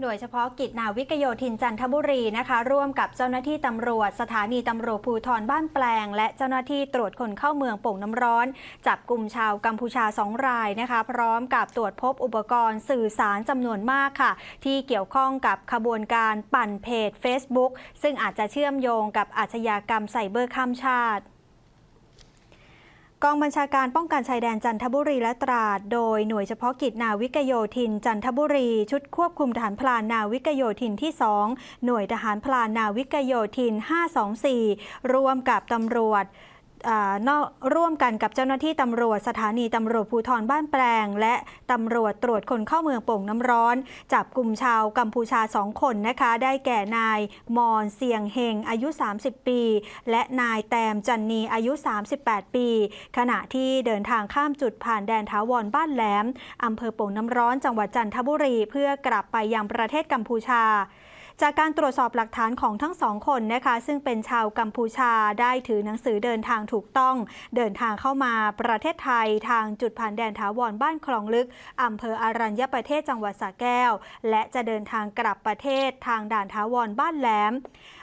หน่วยเฉพาะกิจนาวิกโยธินจันทบุรีนะคะ ร่วมกับเจ้าหน้าที่ตำรวจ สถานีตำรวจภูธรบ้านแปลง และเจ้าหน้าที่ตรวจคนเข้าเมืองโป่งน้ำร้อน จับกลุ่มชาวกัมพูชาสองรายนะคะ พร้อมกับตรวจพบอุปกรณ์สื่อสารจำนวนมากค่ะ ที่เกี่ยวข้องกับขบวนการปั่นเพจ Facebook ซึ่งอาจจะเชื่อมโยงกับอาชญากรรมไซเบอร์ข้ามชาติ กองบัญชาการป้องกันชายแดนจันทบุรีและตราด โดยหน่วยเฉพาะกิจนาวิกโยธิน จันทบุรี ชุดควบคุมทหารพลานนาวิกโยธินที่ 2 หน่วยทหารพลานนาวิกโยธิน 524 ร่วมกับตำรวจ นอกร่วมกันกับเจ้าหน้าที่ตำรวจสถานีตำรวจภูธรบ้านแปลง และตำรวจตรวจคนเข้าเมืองโป่งน้ำร้อน จับกลุ่มชาวกัมพูชาสองคนนะคะ ได้แก่นายมอนเสียงเฮงอายุ 30 ปี และนายแตมจันนีอายุ 38 ปี ขณะที่เดินทางข้ามจุดผ่านแดนถาวรบ้านแหลมอำเภอโป่งน้ำร้อนจังหวัดจันทบุรี เพื่อกลับไปยังประเทศกัมพูชา จากการตรวจสอบหลักฐานของทั้งสองคนนะคะซึ่งเป็นชาวกัมพูชาได้ถือหนังสือเดินทางถูกต้อง เดินทางเข้ามาประเทศไทยทางจุดผ่านแดนถาวรบ้านคลองลึกอำเภออารัญญประเทศจังหวัดสระแก้ว และจะเดินทางกลับประเทศทางด่านถาวรบ้านแหลม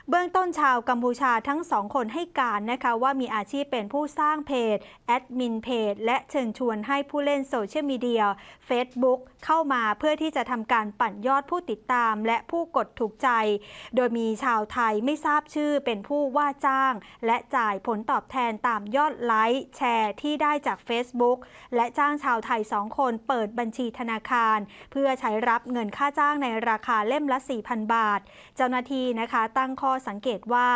เบื้องต้นชาวกัมพูชาทั้งสองคนให้การนะคะว่ามีอาชีพเป็นผู้สร้างเพจแอดมินเพจและเชิญชวนให้ผู้เล่นโซเชียลมีเดีย Facebook เข้ามาเพื่อที่จะทำการปั่นยอดผู้ติดตาม และผู้กดถูกใจโดยมีชาวไทยไม่ทราบชื่อเป็นผู้ว่าจ้าง และจ่ายผลตอบแทนตามยอดไลค์แชร์ที่ได้จาก Facebook และจ้างชาวไทยสองคนเปิดบัญชีธนาคาร เพื่อใช้รับเงินค่าจ้างในราคาเล่มละ 4,000 บาท เจ้าหน้าที่นะคะตั้งข้อสังเกตว่า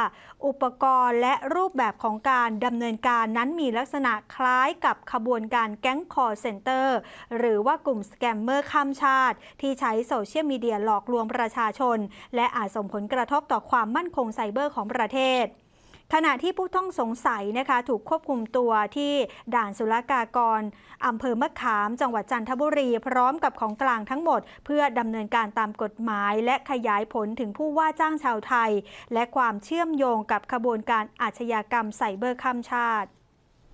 อุปกรณ์และรูปแบบของการดำเนินการนั้นมีลักษณะคล้ายกับขบวนการแก๊งคอร์เซ็นเตอร์ หรือว่ากลุ่มสแกมเมอร์ข้ามชาติ ที่ใช้โซเชียลมีเดียหลอกลวงประชาชนและอาจส่งผลกระทบต่อความมั่นคงไซเบอร์ของประเทศขณะที่ผู้ต้องสงสัยนะคะถูกควบคุมตัวที่ด่านศุลกากรอำเภอมะขาม จังหวัดจันทบุรี พร้อมกับของกลางทั้งหมด เพื่อดำเนินการตามกฎหมาย และขยายผลถึงผู้ว่าจ้างชาวไทย และความเชื่อมโยงกับขบวนการอาชญากรรมไซเบอร์ข้ามชาติ